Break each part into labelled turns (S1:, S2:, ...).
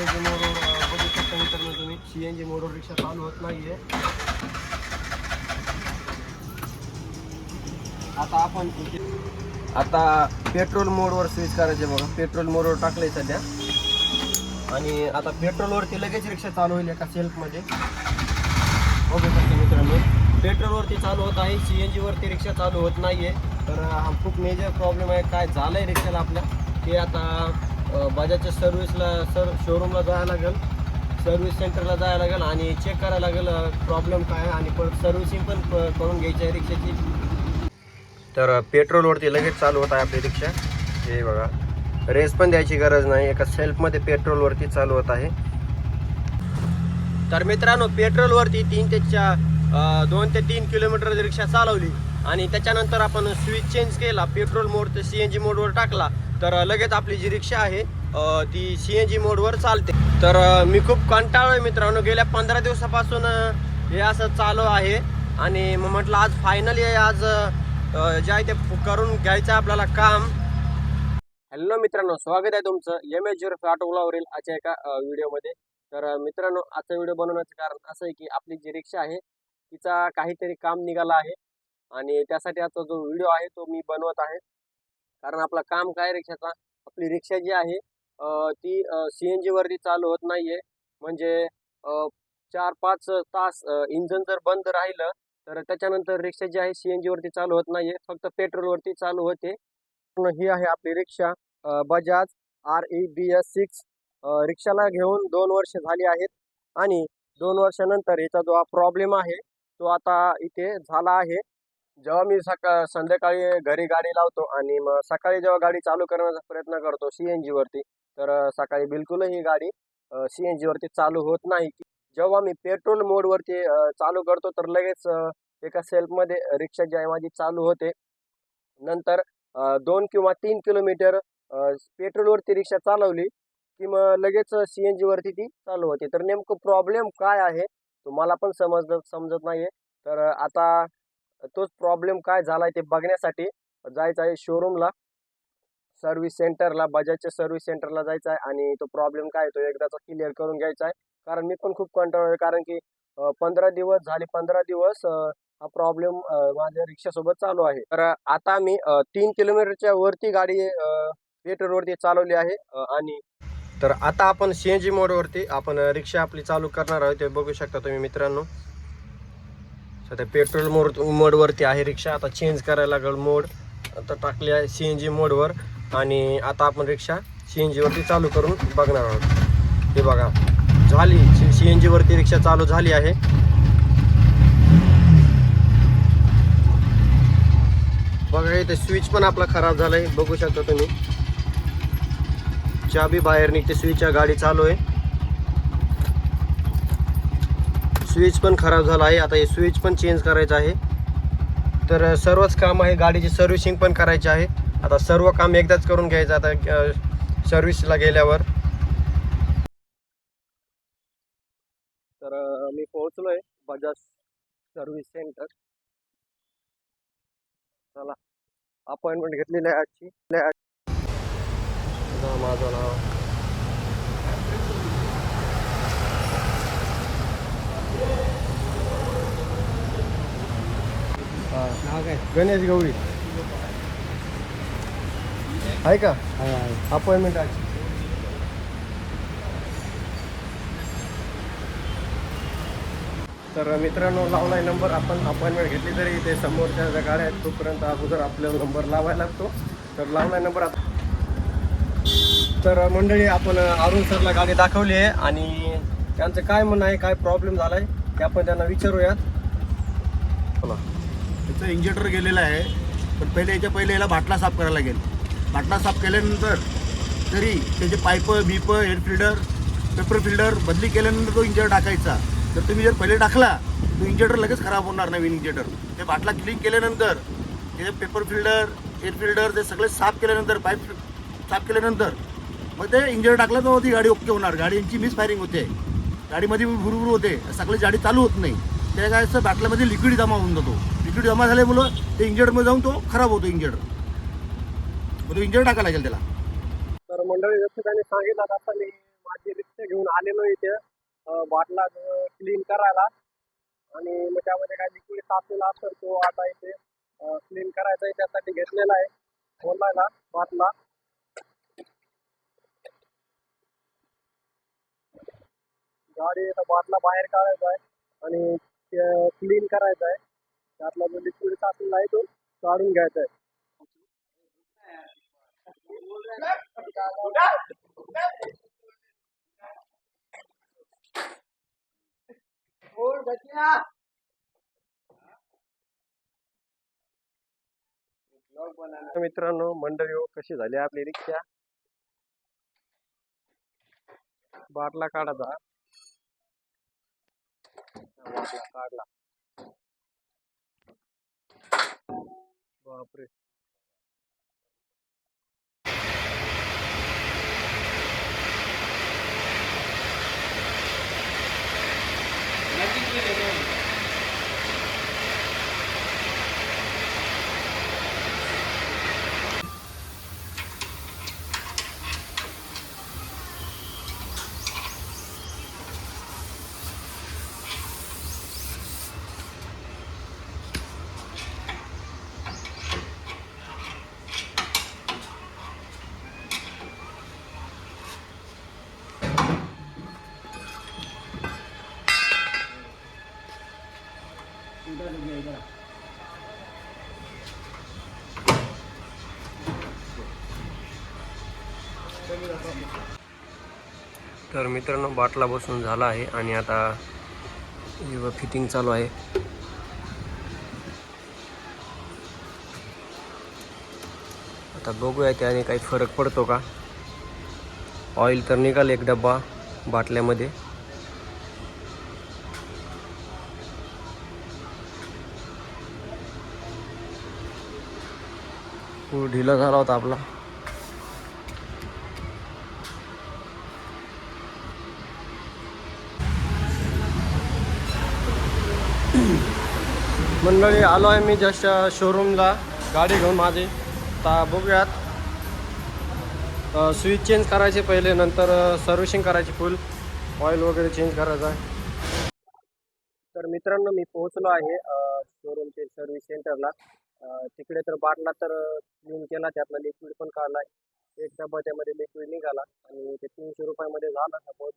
S1: N G मोडवर बघू शकता मित्रांनो तुम्ही. सी एन जी मोडवर रिक्षा चालू होत नाही आहे आता आपण आता पेट्रोल मोडवर स्विच करायचे बघा. पेट्रोल मोडवर टाकलंय सध्या. आणि आता पेट्रोलवरती लगेच रिक्षा चालू होईल एका सेल्फमध्ये बघू शकता मित्रांनो. पेट्रोलवरती चालू होत आहे. सी एन जीवरती रिक्षा चालू होत नाही आहे तर हा खूप मेजर प्रॉब्लेम आहे. काय झालं आहे रिक्षाला आपल्या? ते आता बजाजच्या सर्व्हिसला सर शोरूमला जायला लागेल. सर्व्हिस सेंटरला जायला लागेल आणि चेक करायला लागेल प्रॉब्लेम काय आहे आणि परत सर्व्हिसिंग पण करून घ्यायची आहे रिक्षाची. तर पेट्रोलवरती लगेच चालू होत आहे आपली रिक्षा. हे बघा. रेस पण द्यायची गरज नाही. एका सेल्फमध्ये पेट्रोलवरती चालू होत आहे. तर मित्रांनो पेट्रोलवरती तीन ते चार दोन ते तीन किलोमीटर रिक्षा चालवली. आणि त्याच्यानंतर आपण स्विच चेंज केला. पेट्रोल मोड ते सी एन जी मोडवर टाकला. तर लगेच आपली जी रिक्षा आहे ती सी एन जी मोडवर चालते. तर मी खूप कंटाळलो आहे मित्रांनो. गेल्या पंधरा दिवसापासून हे असं चालू आहे. आणि मग म्हटलं आज फायनली आज जे आहे ते करून घ्यायचं आहे आपल्याला काम. हॅलो मित्रांनो स्वागत आहे तुमचं. एम एच झिरो ऑटोलावरील आजच्या एका व्हिडिओमध्ये. तर मित्रांनो आजचा व्हिडिओ बनवण्याचं कारण असं आहे की आपली जी रिक्षा आहे तिचा काहीतरी काम निघाला आहे. आणि त्यासाठी आता जो व्हिडिओ आहे तो मी बनवत आहे. कारण आपला काम काय रिक्षाचा आपली रिक्षा जी आहे ती सी एन जीवरती चालू होत नाही आहे म्हणजे चार पाच तास इंजन जर बंद राहिलं तर त्याच्यानंतर रिक्षा जी आहे सी एन जीवरती चालू होत नाही आहे फक्त पेट्रोलवरती चालू होते. ही आहे आपली रिक्षा. Bajaj R E B S six रिक्षाला घेऊन दोन वर्ष झाली आहेत. आणि दोन वर्षानंतर याचा जो प्रॉब्लेम आहे तो आता इथे झाला आहे. जेव्हा मी सका संध्याकाळी घरी गाडी लावतो आणि मग सकाळी जेव्हा गाडी चालू करण्याचा प्रयत्न करतो सी एन जीवरती तर सकाळी बिलकुलही ही गाडी सी एन जीवरती चालू होत नाही. जेव्हा मी पेट्रोल मोडवरती चालू करतो तर लगेच एका सेल्फमध्ये रिक्षा जी आहे माझी चालू होते. नंतर दोन किंवा तीन किलोमीटर पेट्रोलवरती रिक्षा चालवली की मग लगेच सी एन जीवरती ती चालू होते. तर नेमकं प्रॉब्लेम काय आहे तो मला पण समजत समजत नाही आहे तर आता तोच प्रॉब्लेम काय झाला ते बघण्यासाठी जायचं आहे शोरूमला सर्व्हिस सेंटरला बजाजच्या सर्व्हिस सेंटरला जायचं आहे आणि तो प्रॉब्लेम काय आहे तो एकदाचा क्लिअर करून घ्यायचा आहे. कारण मी पण खूप कंटाळ आहे कारण की पंधरा दिवस झाले पंधरा दिवस हा प्रॉब्लेम माझ्या रिक्षासोबत चालू आहे. तर आता मी तीन किलोमीटरच्या वरती गाडी पेट्रोलवरती चालवली आहे आणि तर आता आपण सी एन जी मोडवरती आपण रिक्षा आपली चालू करणार आहोत ते बघू शकता तुम्ही मित्रांनो. सध्या पेट्रोल मोड मोडवरती आहे रिक्षा. आता चेंज करायला लागेल मोड. आता टाकली आहे सी एन जी मोडवर. आणि आता आपण रिक्षा सी एन जीवरती चालू करून बघणार आहोत. हे बघा. झाली. सी एन जीवरती रिक्षा चालू झाली आहे. बघा इथे स्विच पण आपला खराब झाला आहे बघू शकता तुम्ही. चाबी बाहेर निघते. स्विच गाडी चालू आहे. स्विच पण खराब झाला आहे. आता हे स्विच पण चेंज करायचं आहे. तर सर्वच काम आहे. गाडीची सर्व्हिसिंग पण करायची आहे. आता सर्व काम एकदाच करून घ्यायचं. आता सर्व्हिसला गेल्यावर. तर मी पोहोचलोय बजाज सर्व्हिस सेंटर चला अपॉइंटमेंट घेतलेली आहे आजची. माझं नाव.
S2: नाव काय
S1: गणेश गवळी. आहे का? अपॉइंटमेंट आहे तर मित्रांनो लावलाय नंबर आपण अपॉइंटमेंट घेतली तरी ते समोरच्या ज्या गाड्या आहेत तोपर्यंत अगोदर आपल्याला नंबर लावायला लागतो. तर लावलाय नंबर आता. तर मंडळी आपण अरुण सरला गाडी दाखवली आहे आणि त्यांचं काय म्हणणं आहे काय प्रॉब्लेम झाला आहे ते आपण त्यांना विचारूयात. बोला
S2: त्याचं इंजेक्टर गेलेलं आहे. पण पहिले याच्या पहिले याला बाटला साफ करायला लागेल. बाटला साफ केल्यानंतर तरी त्याचे पाईप बीप एअर फिल्डर पेपर फिल्डर बदली केल्यानंतर तो इंजेक्टर टाकायचा. जर तुम्ही जर पहिले टाकला तो इंजेक्टर लगेच खराब होणार नवीन इंजेक्टर ते बाटला क्लीन केल्यानंतर त्याचे पेपर फिल्डर एअर फिल्टर ते सगळे साफ केल्यानंतर पाईप साफ केल्यानंतर मग ते इंजेक्टर टाकलं तर ती गाडी ओके होणार. गाडीची मिस फायरिंग होते. गाडीमध्ये भुरभुर होते. सगळी गाडी चालू होत नाही. त्या काय असतं बाटल्यामध्ये लिक्विड जमा होऊन जातो. लिक्विड जमा झाल्यामुळं ते इंजेक्टरमध्ये जाऊन तो खराब होतो इंजेक्टर मग तो इंजेक्टर टाकायला लागेल त्याला.
S1: तर मंडळी जसं त्यांनी सांगितलं आता मी माझी रिक्षा घेऊन आलेलो इथे बाटला क्लीन करायला. आणि मग त्यामध्ये काय लिक्विड साचलेला असेल तो आता इथे क्लीन करायचा आहे त्यासाठी घेतलेला आहे बोलायला बाटला. गाडी बाटला बाहेर काढायचा आहे. आणि क्लीन करायचा आहे. जो लिक्विड साचलेला तो काढून घ्यायचा आहे. मित्रांनो, मंडळी कशी आपली रिक्षा? बाटला काढला बापरे तर मित्रांनो बाटला बसून झाला आहे आणि आता फिटिंग चालू आहे. आता बघूया त्याने काही फरक पडतो का? ऑइल तर निघाल एक डब्बा बाटल्यामध्ये. खूप ढिला झाला होता आपला. मंडळी आलो आहे मी जस्ट शोरूमला गाडी घेऊन माझी. आता बघूयात. स्विच चेंज करायचे पहिले नंतर सर्व्हिसिंग करायची फुल ऑइल वगैरे चेंज करायचं आहे. तर मित्रांनो मी पोहोचलो आहे शोरूमचे सर्व्हिस सेंटरला तिकडे तर बाटला तर क्लीन केला त्यातला लिक्विड पण काढला. एक डबा त्यामध्ये लिक्विड निघाला. आणि ते तीनशे रुपयामध्ये झाला सपोज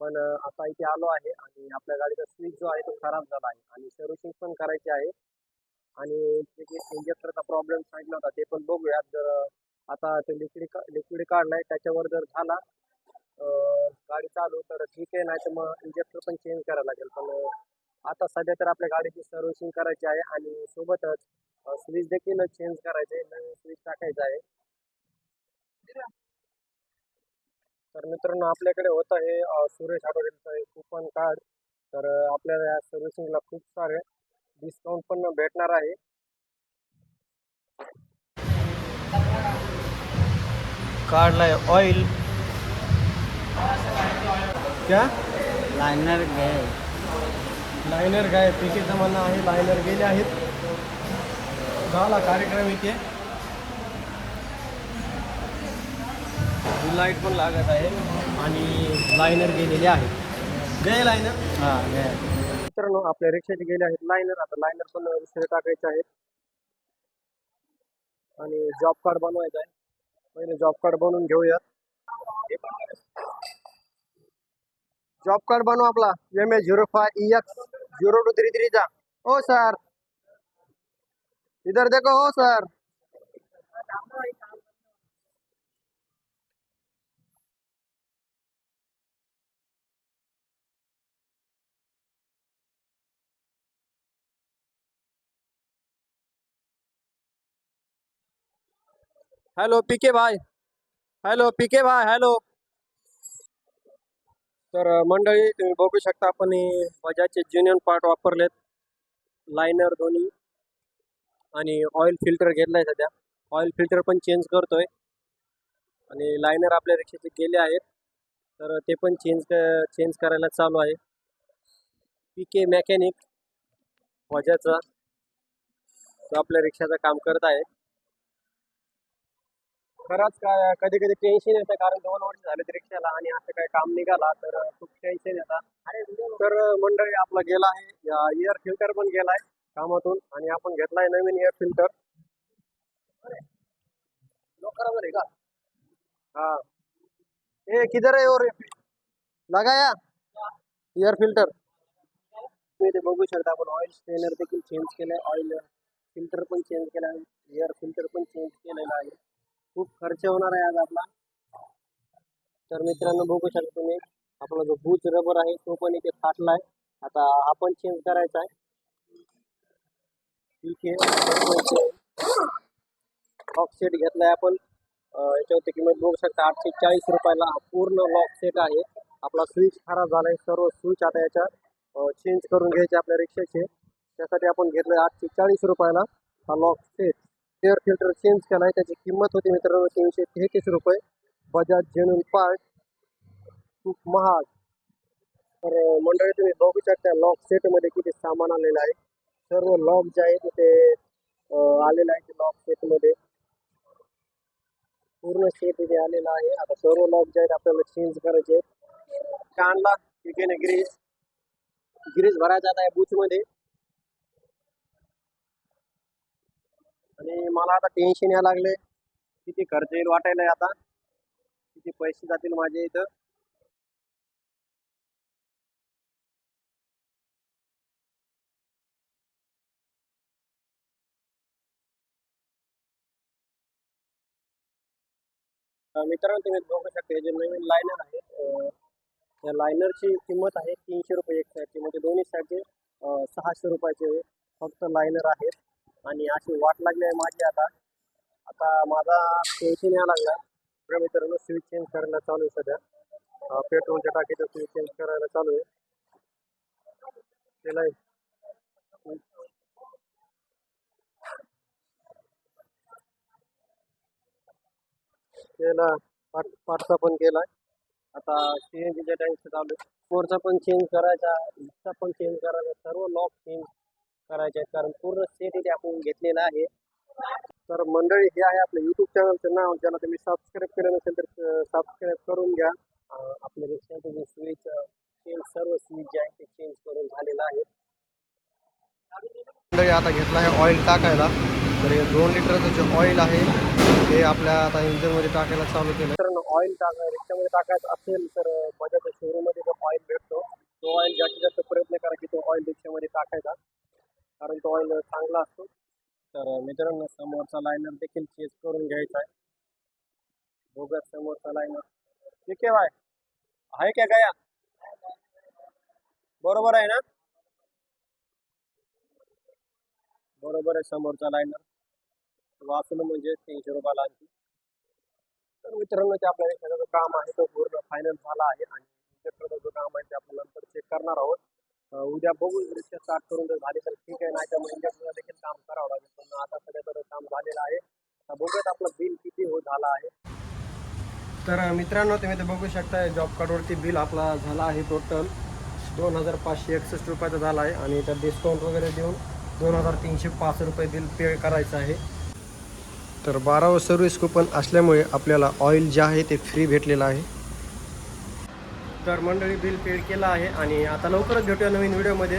S1: पण आता इथे आलो आहे आणि आपल्या गाडीचा स्विच जो आहे तो खराब झाला आहे आणि सर्व्हिसिंग पण करायची आहे. आणि ते जे इंजेक्टरचा प्रॉब्लेम सांगितला होता ते पण बघूया जर आता ते लिक्विड का लिक्विड काढलाय त्याच्यावर जर झाला गाडी चालू तर ठीक आहे नाही तर मग इंजेक्टर पण चेंज करायला लागेल. पण आता सध्या तर आपल्या गाडीची सर्व्हिसिंग करायची आहे आणि सोबतच स्विच देखील चेंज करायचे नवीन स्विच टाकायचं आहे. तर मित्रांनो आपल्याकडे होतं हे सुरेश आठवडेचं हे कुपन कार्ड तर आपल्याला या सर्व्हिसिंगला खूप सारे डिस्काउंट पण भेटणार आहे. कार्डला आहे ऑइल क्या?
S3: लाइनर गए
S1: लायनर काय पिकेचं म्हणणं आहे लायनर गेले आहेत. झाला कार्यक्रम इथे. लाइट पण लागत आहे आणि लायनर गेलेले आहेत गए लायनर
S3: हाँ गए
S1: मित्रांनो आपल्या रिक्षाचे गेले आहेत लायनर आता लायनर पण दुसरे टाकायचे आहेत. आणि जॉब कार्ड बनवायचं आहे. पहिले जॉब कार्ड बनवून घेऊयात. जॉब कार्ड बनव आपला. M A zero five E X zero two three थ्रीचा हो सर इधर देखो हो सर हॅलो पीके भाई. हॅलो पीके भाई हॅलो तर मंडळी तुम्ही बघू शकता आपण बजाजचे ज्युनियन पार्ट वापरलेत. लायनर दोन्ही. आणि ऑइल फिल्टर घेतलाय सध्या. ऑइल फिल्टर पण चेंज करतोय. आणि लायनर आपल्या रिक्षाचे गेले आहेत. तर ते पण चेंज चेंज करायला चालू आहे. पी के मॅकॅनिक वजाचा तो आपल्या रिक्षाचं काम करत आहे. खरंच काय कधी कधी टेन्शन येतं कारण दोन वर्ष झाले रिक्षाला आणि असं काही काम निघाला तर खूप टेन्शन येतं. तर मंडळी आपला गेला आहे एअर फिल्टर पण गेलाय कामातून आणि आपण घेतलाय नवीन एअर फिल्टर का? हा. ए किधर आहे और लगाया एअर फिल्टर तुम्ही ते बघू शकता आपण ऑइल स्ट्रेनर देखील चेंज केलंय ऑइल फिल्टर पण चेंज केला आहे एअर फिल्टर पण चेंज केलेला आहे खूप होणार आहे आज आपला. तर मित्रांनो बघू शकता तुम्ही आपला जो बूच रबर आहे तो पण इथे फाटलाय आता हा पण चेंज करायचा आहे. ठीक आहे. लॉक सेट घेतलाय आपण. याच्यावरती किंमत बघू शकता आठशे चाळीस रुपयाला हा पूर्ण लॉक सेट आहे. आपला स्विच खराब झालाय सर्व स्विच आता याच्यात चेंज करून घ्यायचे आपल्या रिक्षाचे. त्यासाठी आपण घेतलं आठशे चाळीस रुपयाला हा lock set air filter change केला आहे त्याची किंमत होती मित्रांनो तीनशे तेहतीस रुपये. बजाज जेन्युन पार्ट खूप महाग. तर मंडळी तुम्ही बघू शकता लॉक सेटमध्ये किती सामान आलेलं आहे. सर्व लॉक जे आहे तिथे आलेलं आहे ते लॉक सेटमध्ये पूर्ण सेट इथे आलेला आहे. आता सर्व लॉक जे आहेत आपल्याला चेंज करायचे आहेत. का आणला ठीक आहे ग्रीस ग्रीस भरायचा आता या बूथमध्ये आणि मला आता टेन्शन यायला लागले किती खर्च येईल वाटायला आता? किती पैसे जातील माझे इथं? मित्रांनो तुम्ही बघू शकता जे नवीन लायनर आहे त्या लायनरची किंमत आहे तीनशे रुपये एक साईडची म्हणजे दोन्ही साईडचे सहाशे रुपयाचे फक्त लायनर आहेत. आणि अशी वाट लागली आहे माझी आता. आता माझा टेन्शन यायला लागला. मित्रांनो स्विच चेंज करायला चालू आहे सध्या. पेट्रोलच्या टाकीचं स्विच चेंज करायला चालू आहे. केलं केला. पाट पाटचा पण केला आता सी एन जीच्या टँकचं चालू आहे. कोरचा पण चेंज करायचा पण चेंज करायचा. सर्व लॉक चेंज करायचे आहेत. कारण पूर्ण सेट इथे आपण घेतलेला आहे. तर मंडळी हे आहे आपलं यूट्यूब चॅनलचं नाव. ज्याला तुम्ही सबस्क्राईब केलं नसेल तर सबस्क्राईब करून घ्या. आपल्या रिक्षाचं जे स्विच चेंज सर्व स्विच जे आहे ते चेंज करून झालेलं आहे. मंडळी आता घेतला आहे ऑइल टाकायला. तर हे दोन लिटरचं जे ऑइल आहे ते आपल्या आता इंजिनमध्ये टाकायला चालू केलं तर ऑइल टाका रिक्षामध्ये टाकायचं असेल तर बजाजच्या शोरूममध्ये जो ऑइल भेटतो तो ऑइल जास्तीत जास्त प्रयत्न करा की तो ऑइल रिक्षामध्ये टाकायचा. कारण तो ऑइल चांगला असतो. तर मित्रांनो समोरचा लायनर देखील चेंज करून घ्यायचा आहे. बोगस समोरचा लायनर ठीक आहे बाय. आहे का गया? बरोबर आहे ना? बरोबर आहे समोरचा लायनर वाचलं म्हणजे तीनशे रुपयाला आणखी. तर मित्रांनो ते आपल्या एखादा जो काम आहे. तो पूर्ण फायनल झाला आहे आणि जो काम आहे ते आपण नंतर चेक करणार आहोत. उद्या बघू दृश्य स्टार्ट करून जर झाले तर ठीक आहे. नाही तर मग देखील काम करावं लागेल. पण आता सध्या काम झालेलं आहे. बघूयात आपलं बिल किती हो झालं आहे. तर मित्रांनो तुम्ही ते बघू शकता जॉब कार्डवरती बिल आपला झाला आहे टोटल दोन हजार पाचशे एकसष्ट रुपयाचा झाला आहे. आणि त्यात डिस्काउंट वगैरे देऊन दोन हजार तीनशे पाच रुपये बिल पे करायचं आहे. तर बारावं सर्व्हिस कुपन असल्यामुळे आपल्याला ऑइल जे आहे ते फ्री भेटलेलं आहे. तर मंडळी बिल पेड केलं आहे आणि आता लवकरच भेटूया नवीन व्हिडिओमध्ये.